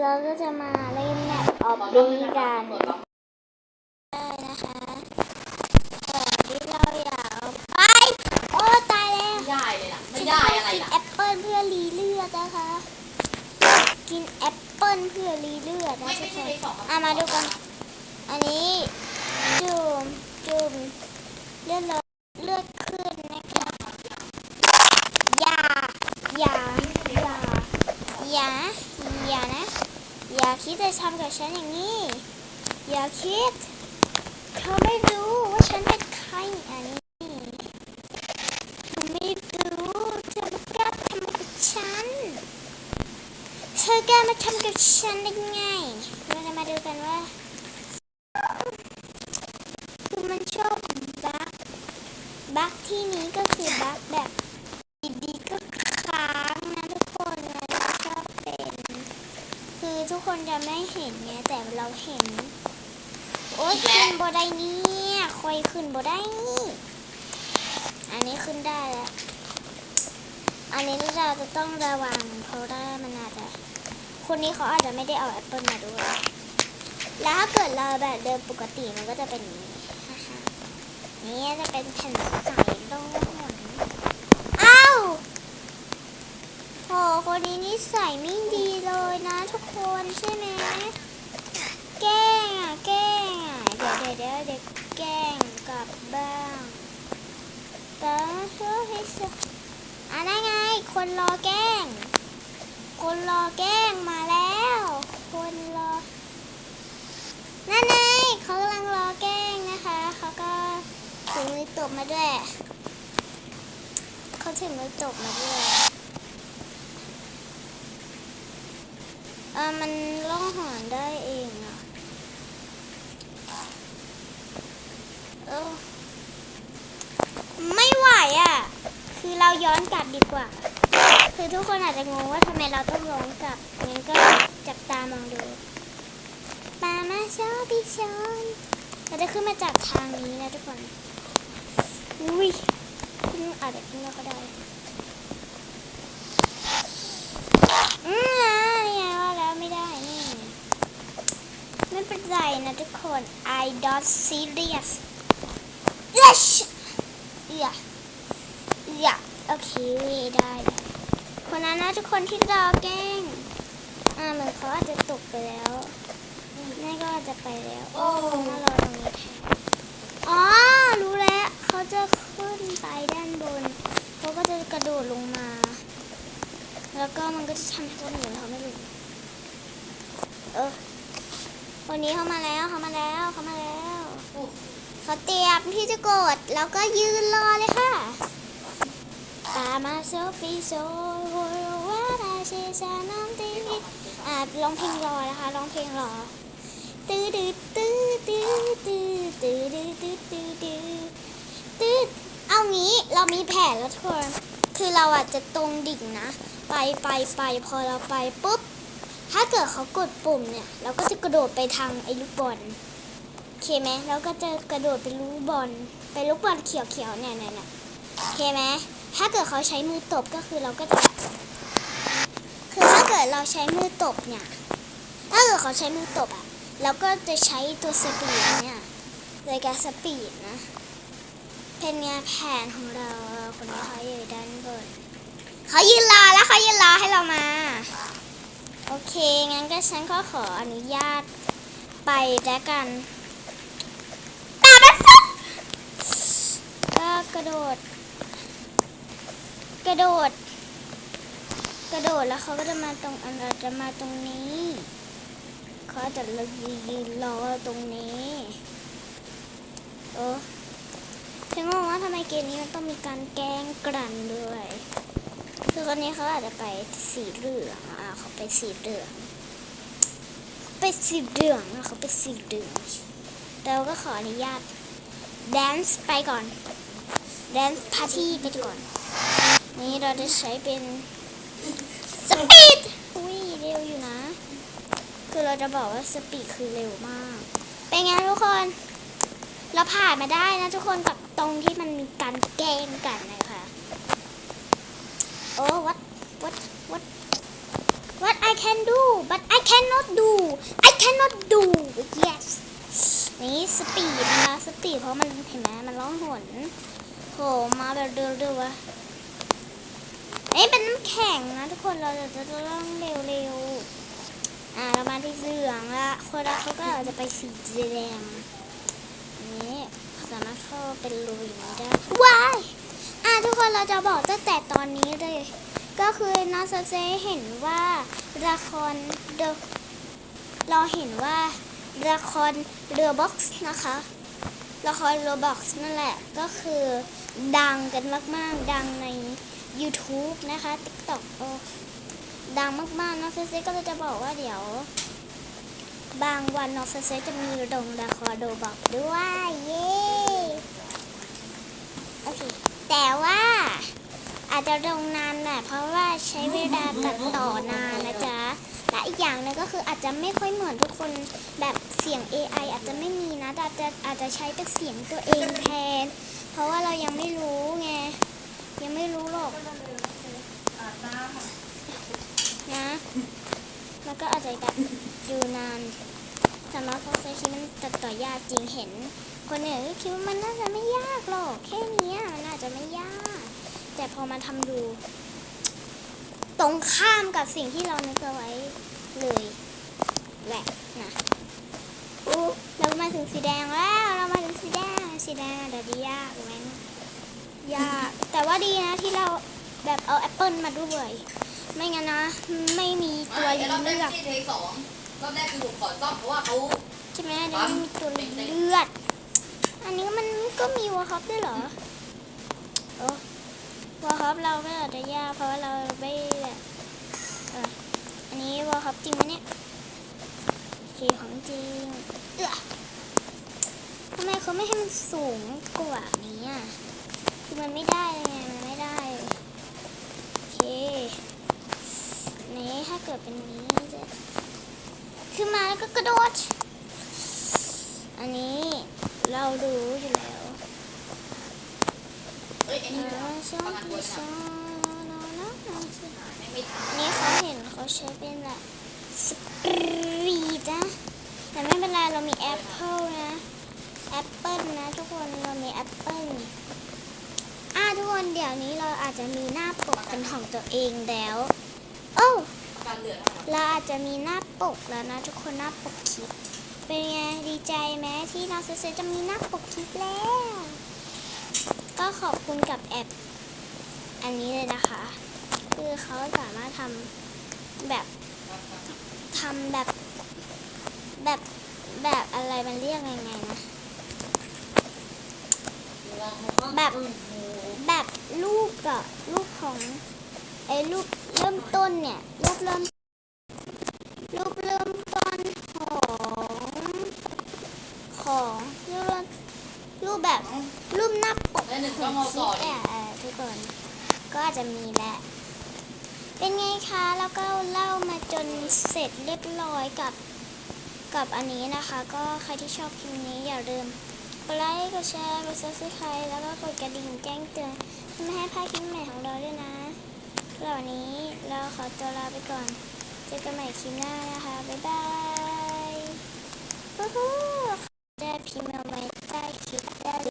เราก็จะมาเล่นแมปออบบี้กันได้นะคะก่อนที่เราอยากเอาไปโอ้ตายแล้วไม่ได้เลยล่ะไม่ได้อะไรล่ะแอปเปิลเพื่อรีเลือดนะคะ กินแอปเปิลเพื่อรีเลือดนะไม่ทุไม่กคใช่นในสองอะมาดูกัน อันนี้จุ่มจุ่มเลือดลดเลือดขึ้นนะคะอย่าอย่าอย่าอย่าอย่านะ อย่าคิดจะทำกับฉันอย่างนี้ อย่าคิด เธอไม่รู้ว่าฉันเป็นใครอันนี้เธอไม่รู้เธอไม่กล้าทำกับฉัน เธอกล้ามาทำกับฉันได้ไง เราจะมาดูกันว่าคือมันชอบบักบักที่นี้ก็คือบักแบบดีๆก็ค้างนะทุกคนนะเราชอบเป็น คือทุกคน จะไม่เห็นไงแต่เราเห็น โอ๊ยขึ้นบ่ได้เนี่ยคอยขึ้นบ่ได้ อันนี้ขึ้นได้แล้ว อันนี้เราจะต้องระวังเพราะว่ามันอาจจะคนนี้เขาอาจจะไม่ได้เอาแอปเปิลมาด้วย แล้วถ้าเกิดเราแบบเดินปกติมันก็จะเป็นนี้นี่จะเป็นแผ่นใสลงหนอ้าวโหคนนี้นิสัยไม่ดีเลยนะทุกคน ใช่ไหมแกล้งอะแกล้งอะเดี๋ยวเดี๋ยวเดี๋ยวแกล้งกลับบ้างแต่ช่วยให้สอะได้ไง คนรอแกล้ง คนรอแกล้งมาแล้ว คนรอ นั่นไงเขากำลังรอแกล้งนะคะเขาก็ถือมือตบมาด้วย เขาถือมือตบมาด้วย ออมันล่องหอนได้เองอะเออไม่ไหวอะคือเราย้อนกลับดีกว่า คือทุกคนอาจจะงงว่าทำไมเราต้องย้อนกลับงั้นก็จับตามองดูปามาชอบพี่ชอนเราจะขึ้นมาจากทางนี้นะทุกคน อุ้ยขึ้นอาจจะขึ้นมาก็ได้ อืมอะนี่ไงว่าแล้วไม่ได้นี่ ไม่เป็นไรนะทุกคน I don't serious yes เอือเอือโอเคได้ได้คนนั้นนะทุกคนที่รอแกล้ง อ่าเหมือนเขาอาจจะตกไปแล้วแม่ก็อาจจะไปแล้ว โอ้ เขาเตรียมที่จะกด แล้วก็ยืนรอเลยค่ะ ตามาโซฟีโซโวาราเชชานองตีอ่าร้องเพลงรอนะคะร้องเพลงรอตื้ดตื้อตื้อตื้อตื้ดตื้อตื้อตื้อตื้เอางี้เรามีแผนแล้วทุกคนคือเราอาจจะตรงดิ่งนะ ไปไปไปพอเราไปปุ๊บถ้าเกิดเขากดปุ่มเนี่ย เราก็จะกระโดดไปทางไอ้ลูกบอล เคไหมเราก็จะกระโดดไปลูกบอลไปลูกบอลเขียวๆเนี่ยเนี่ยเนี่ยเคไหมถ้าเกิดเขาใช้มือตบก็คือเราก็จะ คือถ้าเกิดเราใช้มือตบเนี่ย ถ้าเกิดเขาใช้มือตบอะเราก็จะใช้ตัวสปีดเนี่ยรายการสปีดนะ เป็นงานแผนของเราคนนี้เขาอยู่ด้านบนเขายืนรอแล้วเขายืนรอให้เรามา โอเคงั้นก็ฉันก็ขออนุญาตไปแล้วกันตาบัส กระโดด กระโดด กระโดดแล้วเขาก็จะมาตรงอันเราจะมาตรงนี้เขาจะเรายืนรอตรงนี้โอ้ฉันงงว่าทำไมเกมนี้มันต้องมีการแกล้งกลั่นด้วย คือคนนี้เขาอาจจะไปสีเหลืองอะเขาไปสีเหลืองไปสีเหลืองนะเขาไปสีเหลืองแต่เราก็ขออนุญาตแดนซ์ไปก่อน แดนซ์พาร์ตี้ไปก่อน นี่เราจะใช้เป็นสปีดอุ้ยเร็วอยู่นะ คือเราจะบอกว่าสปีดคือเร็วมาก เป็นไงทุกคน เราผ่านมาได้นะทุกคนกับตรงที่มันมีการแกล้งกันนะคะโอ้วัดวัดวัด what I can do but I cannot do I cannot do yes นี่สปีดนะคะสปีดเพราะมันเห็นไหมมันร้องหน โผล่มาแบบเร็วๆวะเอ้ยเป็นน้ำแข็งนะทุกคนเราจะจะต้องเร็วๆ อ่าเรามาที่เหลืองละคนละเขาก็อาจจะไปสีแดงนี่สามารถเข้าเป็นรูอย่างนี้ได้ว้ายอ่าทุกคนเราจะบอกตั้งแต่ตอนนี้เลย ก็คือน้องเซเซเห็นว่าละครเดเราเห็นว่าละครเรือบ็อกซ์นะคะละครเรือบ็อกซ์นั่นแหละก็คือ ดังกันมาก ๆ ดังใน YouTube นะคะ TikTok โอ้ดังมาก ๆ น้องเซเซก็เลยจะบอกว่าเดี๋ยว บางวันน้องเซเซจะมีลงละครโดบอกด้วย เย้โอเคแต่ว่าอาจจะลงนานแหละเพราะว่าใช้เวลาตัดต่อนานนะ ก็คืออาจจะไม่ค่อยเหมือนทุกคนแบบเสียง AI อาจจะไม่มีนะแต่อาจจะอาจจะใช้เป็นเสียงตัวเองแทน เพราะว่าเรายังไม่รู้ไงยังไม่รู้หรอกนะมันก็อาจจะแบบอยู่นานสำหรับเขาใช้คิดมันตัดต่อยากจริงเห็น คนอื่นก็คิดว่ามันน่าจะไม่ยากหรอกแค่นี้มันอาจจะไม่ยาก แต่พอมาทำดู ตรงข้ามกับสิ่งที่เรานึกเอาไว้ เลยแหละนะอู้เรามาถึงสีแดงแล้ว เรามาถึงสีแดง สีแดงอาจจะยากไหมยาก แต่ว่าดีนะที่เราแบบเอาแอปเปิลมาด้วย ไม่งั้นนะ ไม่มีตัวไม่เลืรอบแรกอกที่เทคสองรอบแรกคือผมขอซ่อมเพราะว่าเขาใช่ไหมเดี๋ยวไม่มีตัวเลือด อันนี้มันก็มีวอลคัพด้วยเหรอ โอ้วอลคัพเราก็อาจจะยากเพราะว่าเราไม่แบบเอออั นนี้วอลคัพจริงไหมเนี่ยโอเคของจริงเอื้อทำไมเขาไม่ให้มันสูงกว่านี้อะคือมันไม่ได้เลยไงมันไม่ได้โอเคนี่ถ้าเกิดเป็นนี้จะขึ้นมาแล้วก็กระโดดอันนี้เราดูอยู่แล้วเอ้ยไอ้นี่อ่าช่องประกันตัวที่ใช่สองนอนนะ ไม่ไม่ทัน อันนี้เขาเห็นเขา ใช้เป็นแบบสกรีดนะ แต่ไม่เป็นไรเรามีแอปเปิลนะแอปเปิลนะทุกคนเรามีแอปเปิลอ่าทุกคนเดี๋ยวนี้เราอาจจะมีหน้าปกเป็นของตัวเองแล้วโอ้เราอาจจะมีหน้าปกแล้วนะ ทุกคนหน้าปกคลิปเป็นไงดีใจไหมที่น้องเซเซจะมีหน้าปกคลิปแล้ว ก็ขอบคุณกับแอปอันนี้เลยนะคะ คือเขาสามารถทำ แบบทำแบบแบบแบบอะไรมันเรียกยังไงนะ แบบแบบรูปอะรูปของไอ้รูปเริ่มต้นเนี่ยรูปเริ่มรูปเริ่มต้นของของรูปรูปแบบรูปหน้าปกของคลิปอะทุกคนก็อาจจะมีแหละ เป็นไงคะแล้วก็เล่ามาจนเสร็จเรียบร้อยกับกับอันนี้นะคะ ก็ใครที่ชอบคลิปนี้อย่าลืมกดไลค์กดแชร์กด subscribe แล้วก็กดกระดิ่งแจ้งเตือนเพื่อไม่ให้พลาดคลิปใหม่ของเราด้วยนะสำหรับวันนี้เราขอตัวลาไปก่อน เจอกันใหม่คลิปหน้านะคะ บ๊ายบายวู้ฮู้จะพิมพ์เอาไว้ใต้คลิปได้